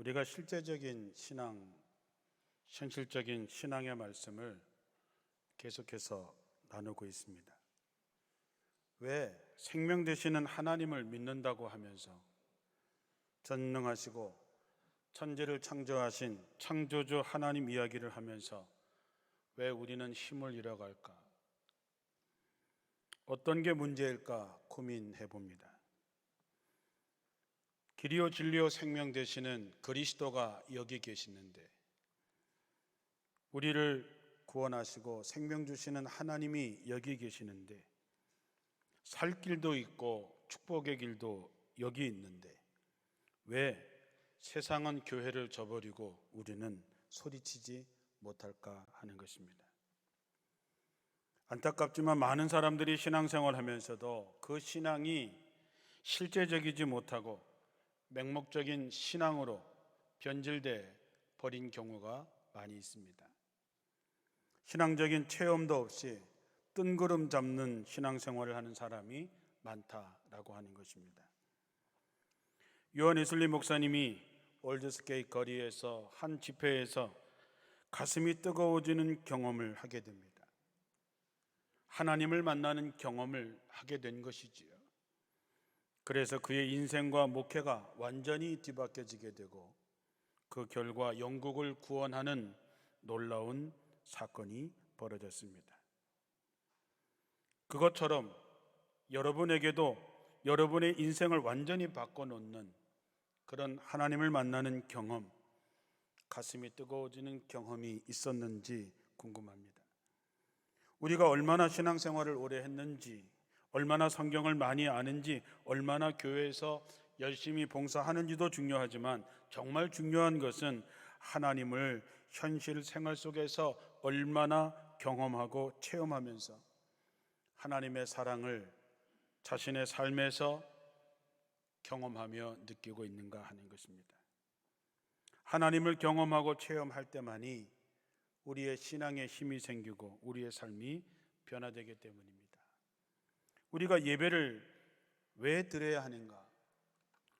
우리가 실제적인 신앙, 현실적인 신앙의 말씀을 계속해서 나누고 있습니다. 왜 생명 되시는 하나님을 믿는다고 하면서 전능하시고 천지를 창조하신 창조주 하나님 이야기를 하면서 왜 우리는 힘을 잃어갈까? 어떤 게 문제일까 고민해 봅니다. 길이요 진리요 생명 되시는 그리스도가 여기 계시는데 우리를 구원하시고 생명 주시는 하나님이 여기 계시는데 살 길도 있고 축복의 길도 여기 있는데 왜 세상은 교회를 저버리고 우리는 소리치지 못할까 하는 것입니다. 안타깝지만 많은 사람들이 신앙생활 하면서도 그 신앙이 실제적이지 못하고 맹목적인 신앙으로 변질돼 버린 경우가 많이 있습니다. 신앙적인 체험도 없이 뜬구름 잡는 신앙생활을 하는 사람이 많다라고 하는 것입니다. 요한 이슬리 목사님이 올드스케이 거리에서 한 집회에서 가슴이 뜨거워지는 경험을 하게 됩니다. 하나님을 만나는 경험을 하게 된 것이지요. 그래서 그의 인생과 목회가 완전히 뒤바뀌어지게 되고 그 결과 영국을 구원하는 놀라운 사건이 벌어졌습니다. 그것처럼 여러분에게도 여러분의 인생을 완전히 바꿔놓는 그런 하나님을 만나는 경험, 가슴이 뜨거워지는 경험이 있었는지 궁금합니다. 우리가 얼마나 신앙생활을 오래 했는지, 얼마나 성경을 많이 아는지, 얼마나 교회에서 열심히 봉사하는지도 중요하지만 정말 중요한 것은 하나님을 현실 생활 속에서 얼마나 경험하고 체험하면서 하나님의 사랑을 자신의 삶에서 경험하며 느끼고 있는가 하는 것입니다. 하나님을 경험하고 체험할 때만이 우리의 신앙에 힘이 생기고 우리의 삶이 변화되기 때문입니다. 우리가 예배를 왜 드려야 하는가?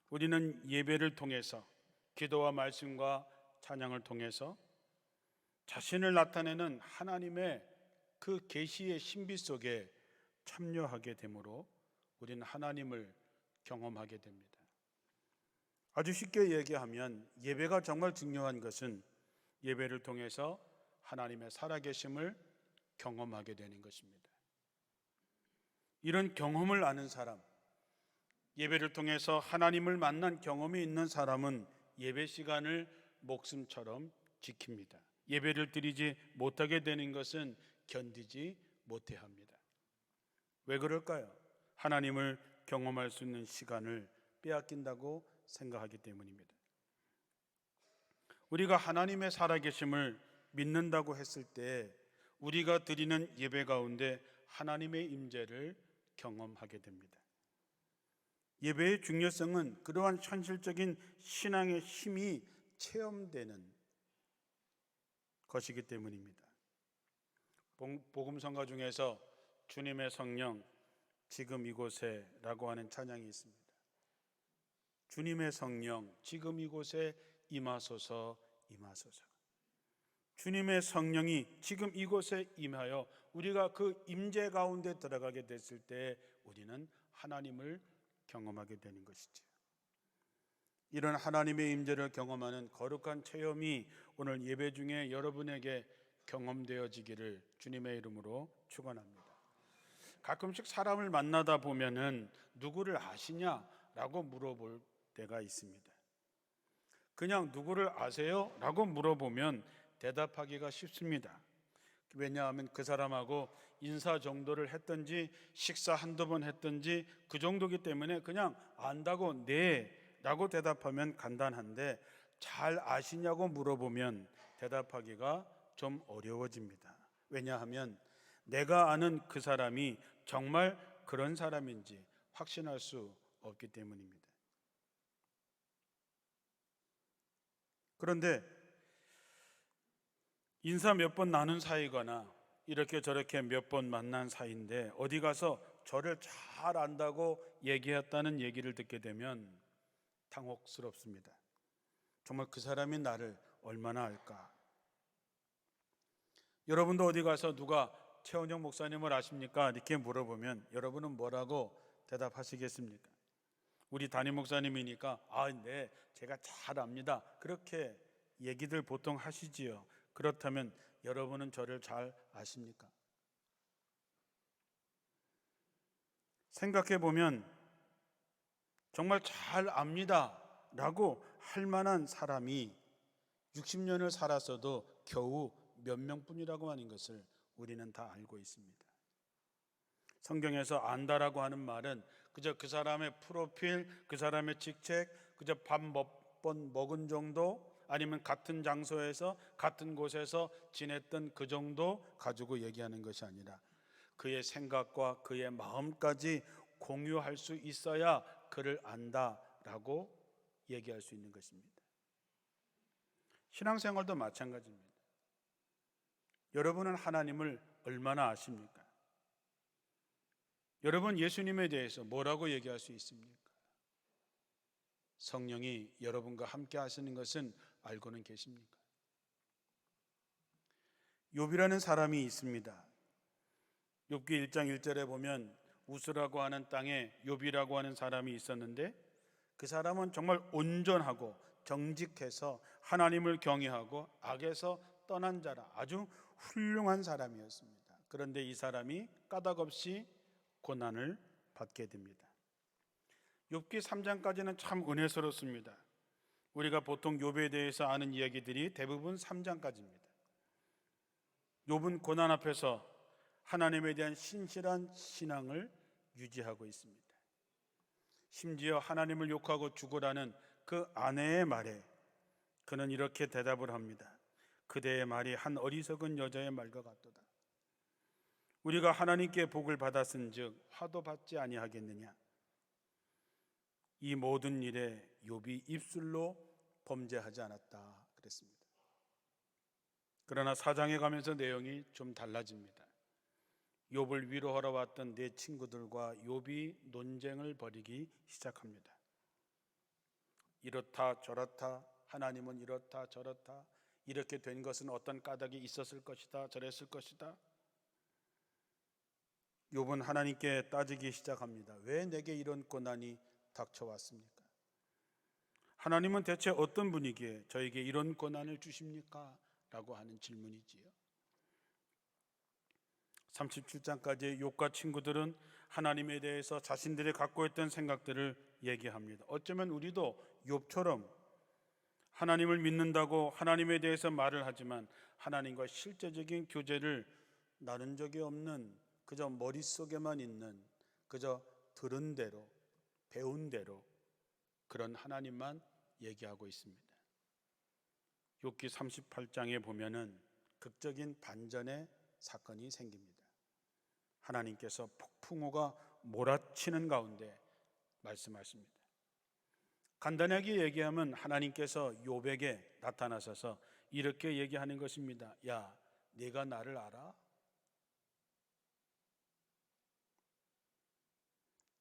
우리는 예배를 통해서 기도와 말씀과 찬양을 통해서 자신을 나타내는 하나님의 그 계시의 신비 속에 참여하게 되므로 우리는 하나님을 경험하게 됩니다. 아주 쉽게 얘기하면 예배가 정말 중요한 것은 예배를 통해서 하나님의 살아계심을 경험하게 되는 것입니다. 이런 경험을 아는 사람, 예배를 통해서 하나님을 만난 경험이 있는 사람은 예배 시간을 목숨처럼 지킵니다. 예배를 드리지 못하게 되는 것은 견디지 못해 합니다. 왜 그럴까요? 하나님을 경험할 수 있는 시간을 빼앗긴다고 생각하기 때문입니다. 우리가 하나님의 살아계심을 믿는다고 했을 때 우리가 드리는 예배 가운데 하나님의 임재를 경험하게 됩니다. 예배의 중요성은 그러한 현실적인 신앙의 힘이 체험되는 것이기 때문입니다. 복음 성가 중에서 주님의 성령 지금 이곳에라고 하는 찬양이 있습니다. 주님의 성령 지금 이곳에 임하소서 임하소서. 주님의 성령이 지금 이곳에 임하여 우리가 그 임재 가운데 들어가게 됐을 때 우리는 하나님을 경험하게 되는 것이죠. 이런 하나님의 임재를 경험하는 거룩한 체험이 오늘 예배 중에 여러분에게 경험되어지기를 주님의 이름으로 축원합니다. 가끔씩 사람을 만나다 보면은 누구를 아시냐라고 물어볼 때가 있습니다. 그냥 누구를 아세요? 라고 물어보면 대답하기가 쉽습니다. 왜냐하면 그 사람하고 인사 정도를 했든지 식사 한두 번 했든지 그 정도기 때문에 그냥 안다고 네 라고 대답하면 간단한데 잘 아시냐고 물어보면 대답하기가 좀 어려워집니다. 왜냐하면 내가 아는 그 사람이 정말 그런 사람인지 확신할 수 없기 때문입니다. 그런데 인사 몇 번 나눈 사이거나 이렇게 저렇게 몇 번 만난 사이인데 어디 가서 저를 잘 안다고 얘기했다는 얘기를 듣게 되면 당혹스럽습니다. 정말 그 사람이 나를 얼마나 알까? 여러분도 어디 가서 누가 최원영 목사님을 아십니까? 이렇게 물어보면 여러분은 뭐라고 대답하시겠습니까? 우리 담임 목사님이니까 아, 네, 제가 잘 압니다. 그렇게 얘기들 보통 하시지요. 그렇다면 여러분은 저를 잘 아십니까? 생각해 보면 정말 잘 압니다 라고 할 만한 사람이 60년을 살았어도 겨우 몇 명뿐이라고 하는 것을 우리는 다 알고 있습니다. 성경에서 안다라고 하는 말은 그저 그 사람의 프로필, 그 사람의 직책, 그저 밥 몇 번 먹은 정도 아니면 같은 장소에서 같은 곳에서 지냈던 그 정도 가지고 얘기하는 것이 아니라 그의 생각과 그의 마음까지 공유할 수 있어야 그를 안다라고 얘기할 수 있는 것입니다. 신앙생활도 마찬가지입니다. 여러분은 하나님을 얼마나 아십니까? 여러분 예수님에 대해서 뭐라고 얘기할 수 있습니까? 성령이 여러분과 함께 하시는 것은 알고는 계십니까? 욥이라는 사람이 있습니다. 욥기 1장 1절에 보면 우스라고 하는 땅에 욥이라고 하는 사람이 있었는데 그 사람은 정말 온전하고 정직해서 하나님을 경외하고 악에서 떠난 자라 아주 훌륭한 사람이었습니다. 그런데 이 사람이 까닭없이 고난을 받게 됩니다. 욥기 3장까지는 참 은혜스럽습니다. 우리가 보통 욥에 대해서 아는 이야기들이 대부분 3장까지입니다. 욥은 고난 앞에서 하나님에 대한 신실한 신앙을 유지하고 있습니다. 심지어 하나님을 욕하고 죽으라는 그 아내의 말에 그는 이렇게 대답을 합니다. 그대의 말이 한 어리석은 여자의 말과 같도다. 우리가 하나님께 복을 받았은즉 화도 받지 아니하겠느냐? 이 모든 일에 욥이 입술로 범죄하지 않았다 그랬습니다. 그러나 사장에 가면서 내용이 좀 달라집니다. 욥을 위로하러 왔던 내 친구들과 욥이 논쟁을 벌이기 시작합니다. 이렇다 저렇다 하나님은 이렇다 저렇다 이렇게 된 것은 어떤 까닭이 있었을 것이다 저랬을 것이다 욥은 하나님께 따지기 시작합니다. 왜 내게 이런 고난이 닥쳐왔습니까? 하나님은 대체 어떤 분이기에 저에게 이런 고난을 주십니까? 라고 하는 질문이지요. 37장까지 욥과 친구들은 하나님에 대해서 자신들이 갖고 있던 생각들을 얘기합니다. 어쩌면 우리도 욥처럼 하나님을 믿는다고 하나님에 대해서 말을 하지만 하나님과 실제적인 교제를 나눈 적이 없는 그저 머릿속에만 있는 그저 들은 대로 배운 대로 그런 하나님만 얘기하고 있습니다. 욥기 38장에 보면은 극적인 반전의 사건이 생깁니다. 하나님께서 폭풍우가 몰아치는 가운데 말씀하십니다. 간단하게 얘기하면 하나님께서 욥에게 나타나셔서 이렇게 얘기하는 것입니다. 야, 네가 나를 알아?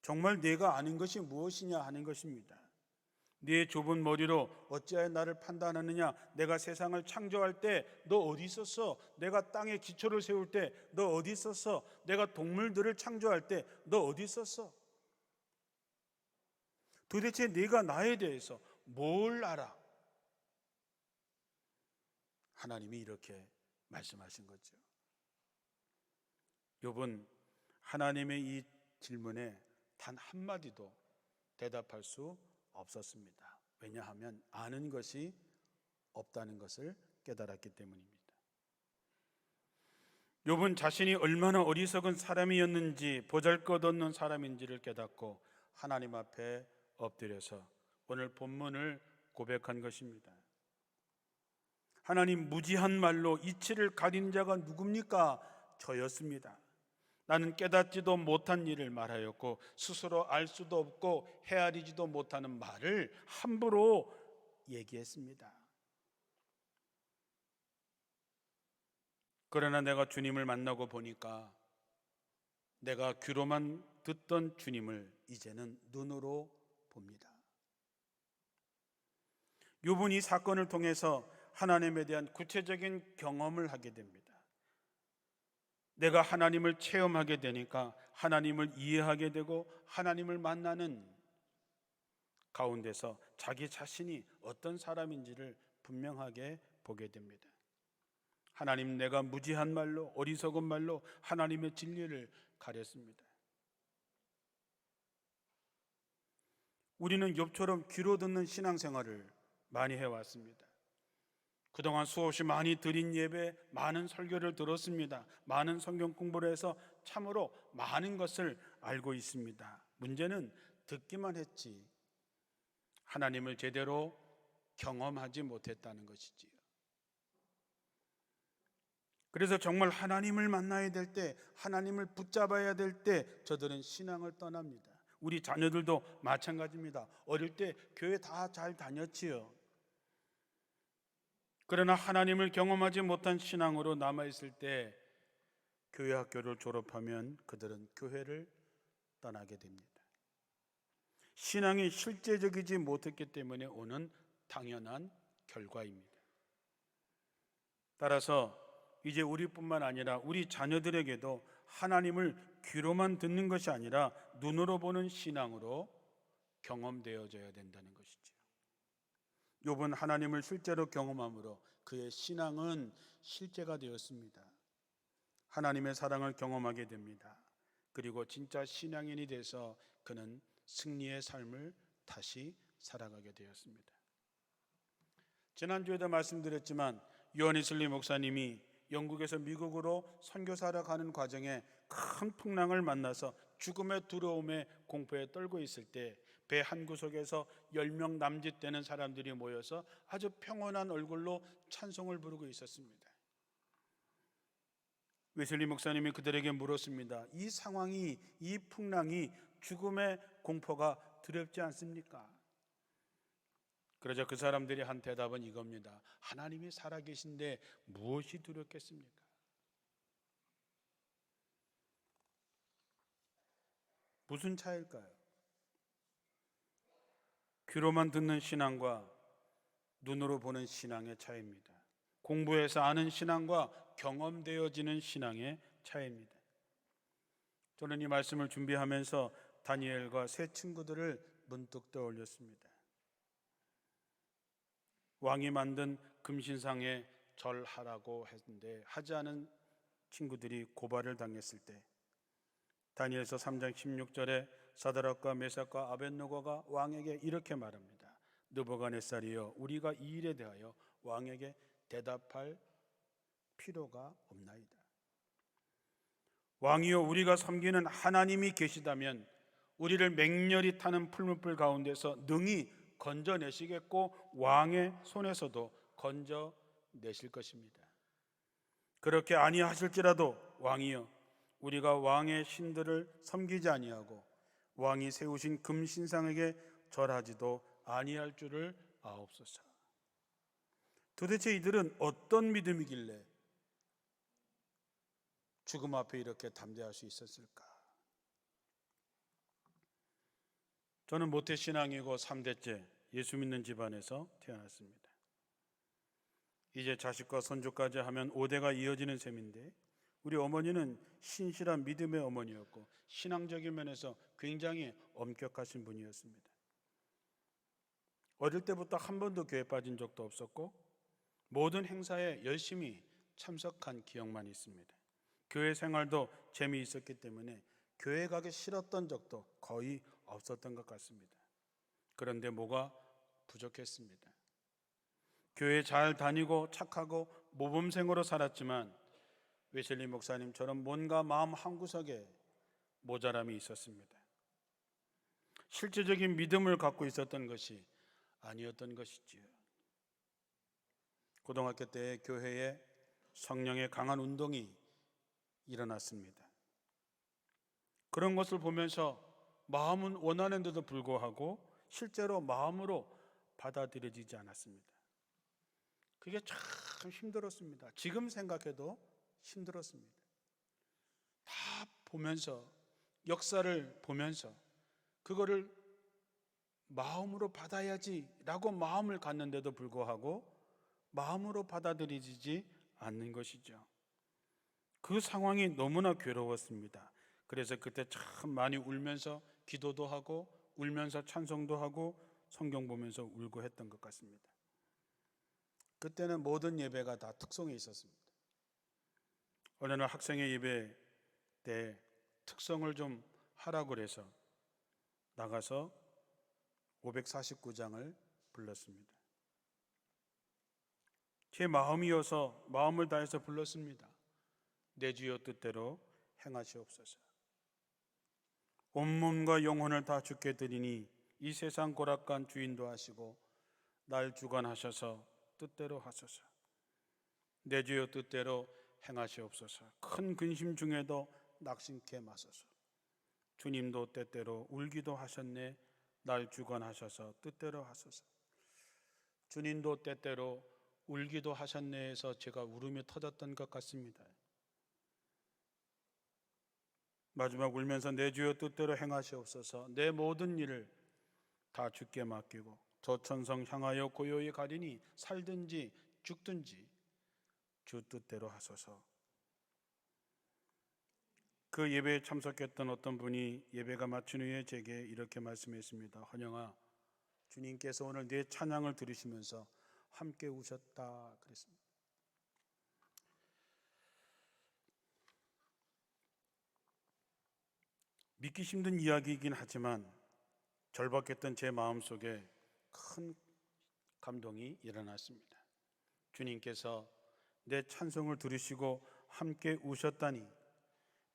정말 내가 아는 것이 무엇이냐 하는 것입니다. 네 좁은 머리로 어찌하여 나를 판단하느냐? 내가 세상을 창조할 때 너 어디 있었어? 내가 땅에 기초를 세울 때 너 어디 있었어? 내가 동물들을 창조할 때 너 어디 있었어? 도대체 네가 나에 대해서 뭘 알아? 하나님이 이렇게 말씀하신 거죠. 욥은 하나님의 이 질문에 단 한마디도 대답할 수 없었습니다. 왜냐하면 아는 것이 없다는 것을 깨달았기 때문입니다. 욥은 자신이 얼마나 어리석은 사람이었는지 보잘것없는 사람인지를 깨닫고 하나님 앞에 엎드려서 오늘 본문을 고백한 것입니다. 하나님 무지한 말로 이치를 가린 자가 누굽니까? 저였습니다. 나는 깨닫지도 못한 일을 말하였고 스스로 알 수도 없고 헤아리지도 못하는 말을 함부로 얘기했습니다. 그러나 내가 주님을 만나고 보니까 내가 귀로만 듣던 주님을 이제는 눈으로 봅니다. 요번 이 사건을 통해서 하나님에 대한 구체적인 경험을 하게 됩니다. 내가 하나님을 체험하게 되니까 하나님을 이해하게 되고 하나님을 만나는 가운데서 자기 자신이 어떤 사람인지를 분명하게 보게 됩니다. 하나님 내가 무지한 말로 어리석은 말로 하나님의 진리를 가렸습니다. 우리는 욥처럼 귀로 듣는 신앙생활을 많이 해왔습니다. 그동안 수없이 많이 드린 예배, 많은 설교를 들었습니다. 많은 성경 공부를 해서 참으로 많은 것을 알고 있습니다. 문제는 듣기만 했지 하나님을 제대로 경험하지 못했다는 것이지요. 그래서 정말 하나님을 만나야 될 때, 하나님을 붙잡아야 될 때 저들은 신앙을 떠납니다. 우리 자녀들도 마찬가지입니다. 어릴 때 교회 다 잘 다녔지요. 그러나 하나님을 경험하지 못한 신앙으로 남아 있을 때 교회 학교를 졸업하면 그들은 교회를 떠나게 됩니다. 신앙이 실제적이지 못했기 때문에 오는 당연한 결과입니다. 따라서 이제 우리뿐만 아니라 우리 자녀들에게도 하나님을 귀로만 듣는 것이 아니라 눈으로 보는 신앙으로 경험되어져야 된다는 것이지요. 욥은 하나님을 실제로 경험함으로 그의 신앙은 실제가 되었습니다. 하나님의 사랑을 경험하게 됩니다. 그리고 진짜 신앙인이 돼서 그는 승리의 삶을 다시 살아가게 되었습니다. 지난주에도 말씀드렸지만 요한이슬리 목사님이 영국에서 미국으로 선교사를 가는 과정에 큰 풍랑을 만나서 죽음의 두려움에 공포에 떨고 있을 때 배 한 구석에서 열명 남짓 되는 사람들이 모여서 아주 평온한 얼굴로 찬송을 부르고 있었습니다. 웨슬리 목사님이 그들에게 물었습니다. 이 상황이 이 풍랑이 죽음의 공포가 두렵지 않습니까? 그러자 그 사람들이 한 대답은 이겁니다. 하나님이 살아계신데 무엇이 두렵겠습니까? 무슨 차일까요? 귀로만 듣는 신앙과 눈으로 보는 신앙의 차이입니다. 공부해서 아는 신앙과 경험되어지는 신앙의 차이입니다. 저는 이 말씀을 준비하면서 다니엘과 세 친구들을 문득 떠올렸습니다. 왕이 만든 금신상에 절하라고 했는데 하지 않은 친구들이 고발을 당했을 때 다니엘서 3장 16절에 사드락과 메삭과 아벤노고가 왕에게 이렇게 말합니다. 느부갓네살이여 우리가 이 일에 대하여 왕에게 대답할 필요가 없나이다. 왕이여 우리가 섬기는 하나님이 계시다면 우리를 맹렬히 타는 풀무불 가운데서 능히 건져내시겠고 왕의 손에서도 건져내실 것입니다. 그렇게 아니하실지라도 왕이여 우리가 왕의 신들을 섬기지 아니하고 왕이 세우신 금신상에게 절하지도 아니할 줄을 아옵소서. 도대체 이들은 어떤 믿음이길래 죽음 앞에 이렇게 담대할 수 있었을까? 저는 모태 신앙이고 3대째 예수 믿는 집안에서 태어났습니다. 이제 자식과 손주까지 하면 5대가 이어지는 셈인데 우리 어머니는 신실한 믿음의 어머니였고 신앙적인 면에서 굉장히 엄격하신 분이었습니다. 어릴 때부터 한 번도 교회 빠진 적도 없었고 모든 행사에 열심히 참석한 기억만 있습니다. 교회 생활도 재미있었기 때문에 교회 가기 싫었던 적도 거의 없었던 것 같습니다. 그런데 뭐가 부족했습니다. 교회 잘 다니고 착하고 모범생으로 살았지만 웨슬리 목사님처럼 뭔가 마음 한구석에 모자람이 있었습니다. 실제적인 믿음을 갖고 있었던 것이 아니었던 것이지요. 고등학교 때 교회에 성령의 강한 운동이 일어났습니다. 그런 것을 보면서 마음은 원하는데도 불구하고 실제로 마음으로 받아들여지지 않았습니다. 그게 참 힘들었습니다. 지금 생각해도 힘들었습니다. 다 보면서 역사를 보면서 그거를 마음으로 받아야지라고 마음을 갖는데도 불구하고 마음으로 받아들이지 않는 것이죠. 그 상황이 너무나 괴로웠습니다. 그래서 그때 참 많이 울면서 기도도 하고 울면서 찬송도 하고 성경 보면서 울고 했던 것 같습니다. 그때는 모든 예배가 다 특성이 있었습니다. 어느 날 학생의 예배 때 특성을 좀 하라고 그래서 나가서 549장을 불렀습니다. 제 마음이어서 마음을 다해서 불렀습니다. 내 주여 뜻대로 행하시옵소서. 온몸과 영혼을 다 주께 드리니 이 세상 고락간 주인도 하시고 날 주관하셔서 뜻대로 하소서. 내 주여 뜻대로 행하시옵소서. 큰 근심 중에도 낙심케 마소서. 주님도 때때로 울기도 하셨네. 날 주관하셔서 뜻대로 하소서. 주님도 때때로 울기도 하셨네 해서 제가 울음이 터졌던 것 같습니다. 마지막 울면서 내 주여 뜻대로 행하시옵소서. 내 모든 일을 다 주께 맡기고 저천성 향하여 고요히 가리니 살든지 죽든지 주 뜻대로 하소서. 그 예배에 참석했던 어떤 분이 예배가 마친 후에 제게 이렇게 말씀했습니다. 헌영아, 주님께서 오늘 내 찬양을 들으시면서 함께 우셨다 그랬습니다. 믿기 힘든 이야기이긴 하지만 절박했던 제 마음 속에 큰 감동이 일어났습니다. 주님께서 내 찬송을 들으시고 함께 우셨다니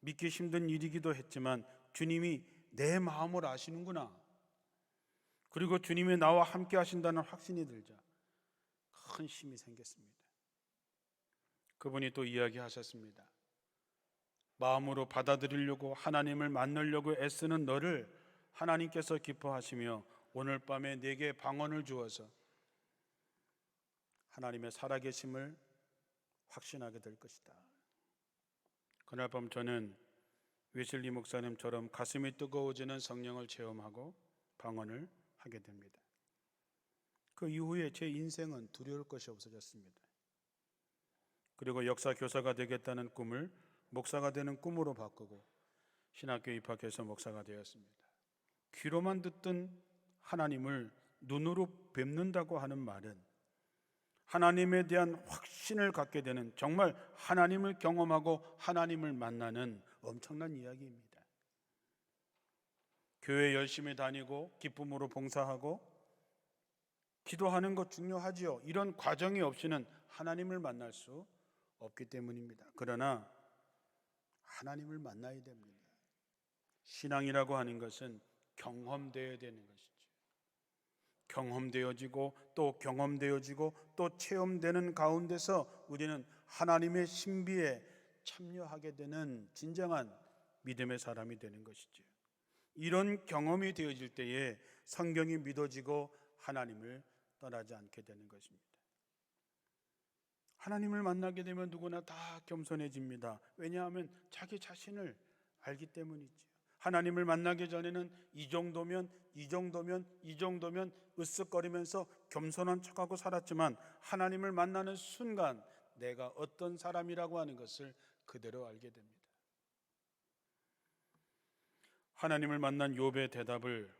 믿기 힘든 일이기도 했지만 주님이 내 마음을 아시는구나. 그리고 주님이 나와 함께 하신다는 확신이 들자 큰 힘이 생겼습니다. 그분이 또 이야기하셨습니다. 마음으로 받아들이려고 하나님을 만나려고 애쓰는 너를 하나님께서 기뻐하시며 오늘 밤에 내게 방언을 주어서 하나님의 살아계심을 확신하게 될 것이다. 그날 밤 저는 웨슬리 목사님처럼 가슴이 뜨거워지는 성령을 체험하고 방언을 하게 됩니다. 그 이후에 제 인생은 두려울 것이 없어졌습니다. 그리고 역사 교사가 되겠다는 꿈을 목사가 되는 꿈으로 바꾸고 신학교 입학해서 목사가 되었습니다. 귀로만 듣던 하나님을 눈으로 뵙는다고 하는 말은 하나님에 대한 확신을 갖게 되는 정말 하나님을 경험하고 하나님을 만나는 엄청난 이야기입니다. 교회 열심히 다니고 기쁨으로 봉사하고 기도하는 것 중요하지요. 이런 과정이 없이는 하나님을 만날 수 없기 때문입니다. 그러나 하나님을 만나야 됩니다. 신앙이라고 하는 것은 경험되어야 되는 것이죠. 경험되어지고 또 경험되어지고 또 체험되는 가운데서 우리는 하나님의 신비에 참여하게 되는 진정한 믿음의 사람이 되는 것이죠. 이런 경험이 되어질 때에 성경이 믿어지고 하나님을 떠나지 않게 되는 것입니다. 하나님을 만나게 되면 누구나 다 겸손해집니다. 왜냐하면 자기 자신을 알기 때문이지요. 하나님을 만나기 전에는 이 정도면 이 정도면 이 정도면 으쓱거리면서 겸손한 척하고 살았지만 하나님을 만나는 순간 내가 어떤 사람이라고 하는 것을 그대로 알게 됩니다. 하나님을 만난 욥의 대답을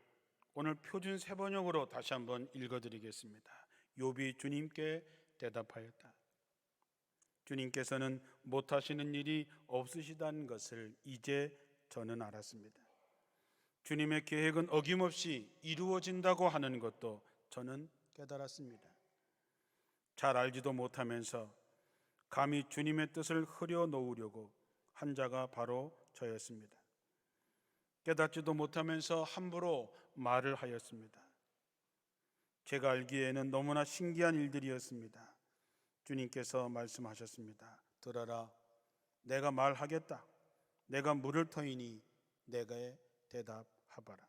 오늘 표준 세 번역으로 다시 한번 읽어 드리겠습니다. 욥이 주님께 대답하였다. 주님께서는 못하시는 일이 없으시다는 것을 이제 저는 알았습니다. 주님의 계획은 어김없이 이루어진다고 하는 것도 저는 깨달았습니다. 잘 알지도 못하면서 감히 주님의 뜻을 흐려 놓으려고 한 자가 바로 저였습니다. 깨닫지도 못하면서 함부로 말을 하였습니다. 제가 알기에는 너무나 신기한 일들이었습니다. 주님께서 말씀하셨습니다. 들어라, 내가 말하겠다. 내가 물을 터이니 내가 대답하봐라.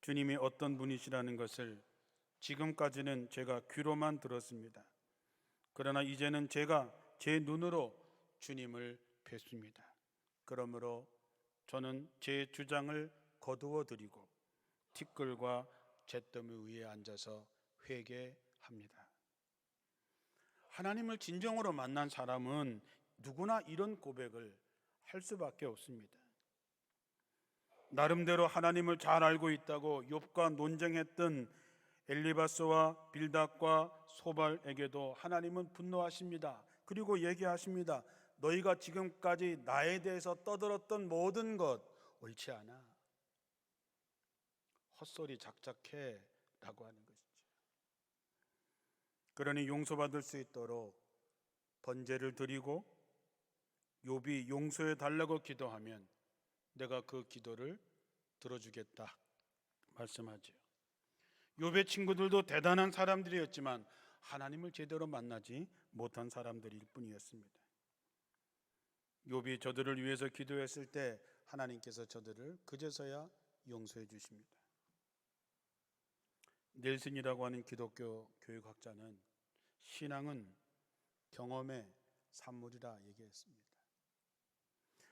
주님이 어떤 분이시라는 것을 지금까지는 제가 귀로만 들었습니다. 그러나 이제는 제가 제 눈으로 주님을 뵙습니다. 그러므로 저는 제 주장을 거두어 드리고 티끌과 잿더미 위에 앉아서 회개합니다. 하나님을 진정으로 만난 사람은 누구나 이런 고백을 할 수밖에 없습니다. 나름대로 하나님을 잘 알고 있다고 욥과 논쟁했던 엘리바스와 빌닷과 소발에게도 하나님은 분노하십니다. 그리고 얘기하십니다. 너희가 지금까지 나에 대해서 떠들었던 모든 것 옳지 않아. 헛소리 작작해 라고 하는 것이죠. 그러니 용서받을 수 있도록 번제를 드리고 욥이 용서해 달라고 기도하면 내가 그 기도를 들어주겠다 말씀하죠. 욥의 친구들도 대단한 사람들이었지만 하나님을 제대로 만나지 못한 사람들일 뿐이었습니다. 욥이 저들을 위해서 기도했을 때 하나님께서 저들을 그제서야 용서해 주십니다. 넬슨이라고 하는 기독교 교육학자는 신앙은 경험의 산물이라 얘기했습니다.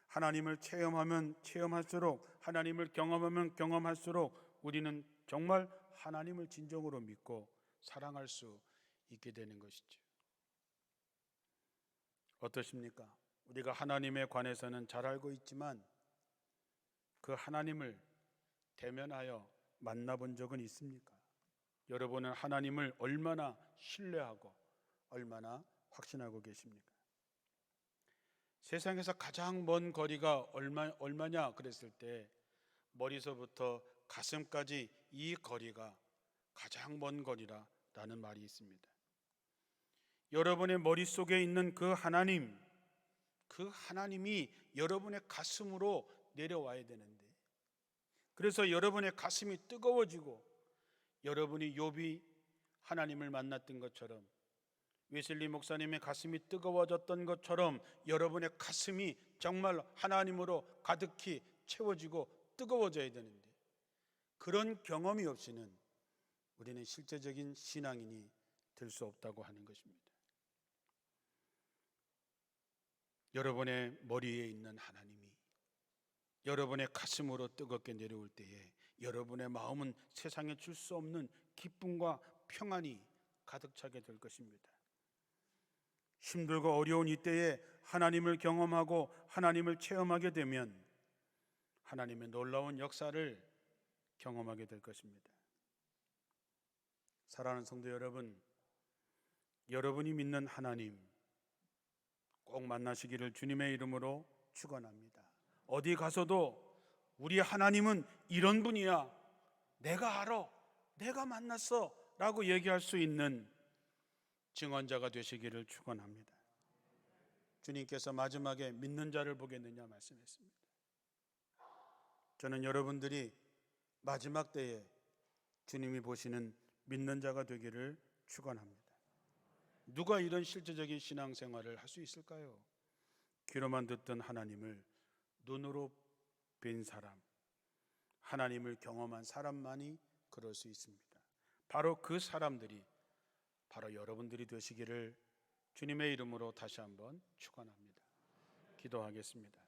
하나님을 체험하면 체험할수록 하나님을 경험하면 경험할수록 우리는 정말 하나님을 진정으로 믿고 사랑할 수 있게 되는 것이죠. 어떠십니까? 우리가 하나님에 관해서는 잘 알고 있지만 그 하나님을 대면하여 만나본 적은 있습니까? 여러분은 하나님을 얼마나 신뢰하고 얼마나 확신하고 계십니까? 세상에서 가장 먼 거리가 얼마, 얼마냐 그랬을 때 머리서부터 가슴까지 이 거리가 가장 먼 거리라라는 말이 있습니다. 여러분의 머릿속에 있는 그 하나님, 그 하나님이 여러분의 가슴으로 내려와야 되는데 그래서 여러분의 가슴이 뜨거워지고 여러분이 욥이 하나님을 만났던 것처럼 웨슬리 목사님의 가슴이 뜨거워졌던 것처럼 여러분의 가슴이 정말 하나님으로 가득히 채워지고 뜨거워져야 되는데 그런 경험이 없이는 우리는 실제적인 신앙인이 될 수 없다고 하는 것입니다. 여러분의 머리에 있는 하나님이 여러분의 가슴으로 뜨겁게 내려올 때에 여러분의 마음은 세상에 줄 수 없는 기쁨과 평안이 가득 차게 될 것입니다. 힘들고 어려운 이때에 하나님을 경험하고 하나님을 체험하게 되면 하나님의 놀라운 역사를 경험하게 될 것입니다. 사랑하는 성도 여러분, 여러분이 믿는 하나님 꼭 만나시기를 주님의 이름으로 축원합니다. 어디 가서도 우리 하나님은 이런 분이야. 내가 알아. 내가 만났어라고 얘기할 수 있는 증언자가 되시기를 축원합니다. 주님께서 마지막에 믿는 자를 보겠느냐 말씀했습니다. 저는 여러분들이 마지막 때에 주님이 보시는 믿는 자가 되기를 축원합니다. 누가 이런 실제적인 신앙생활을 할 수 있을까요? 귀로만 듣던 하나님을 눈으로 뵌 사람, 하나님을 경험한 사람만이 그럴 수 있습니다. 바로 그 사람들이 바로 여러분들이 되시기를 주님의 이름으로 다시 한번 축원합니다. 기도하겠습니다.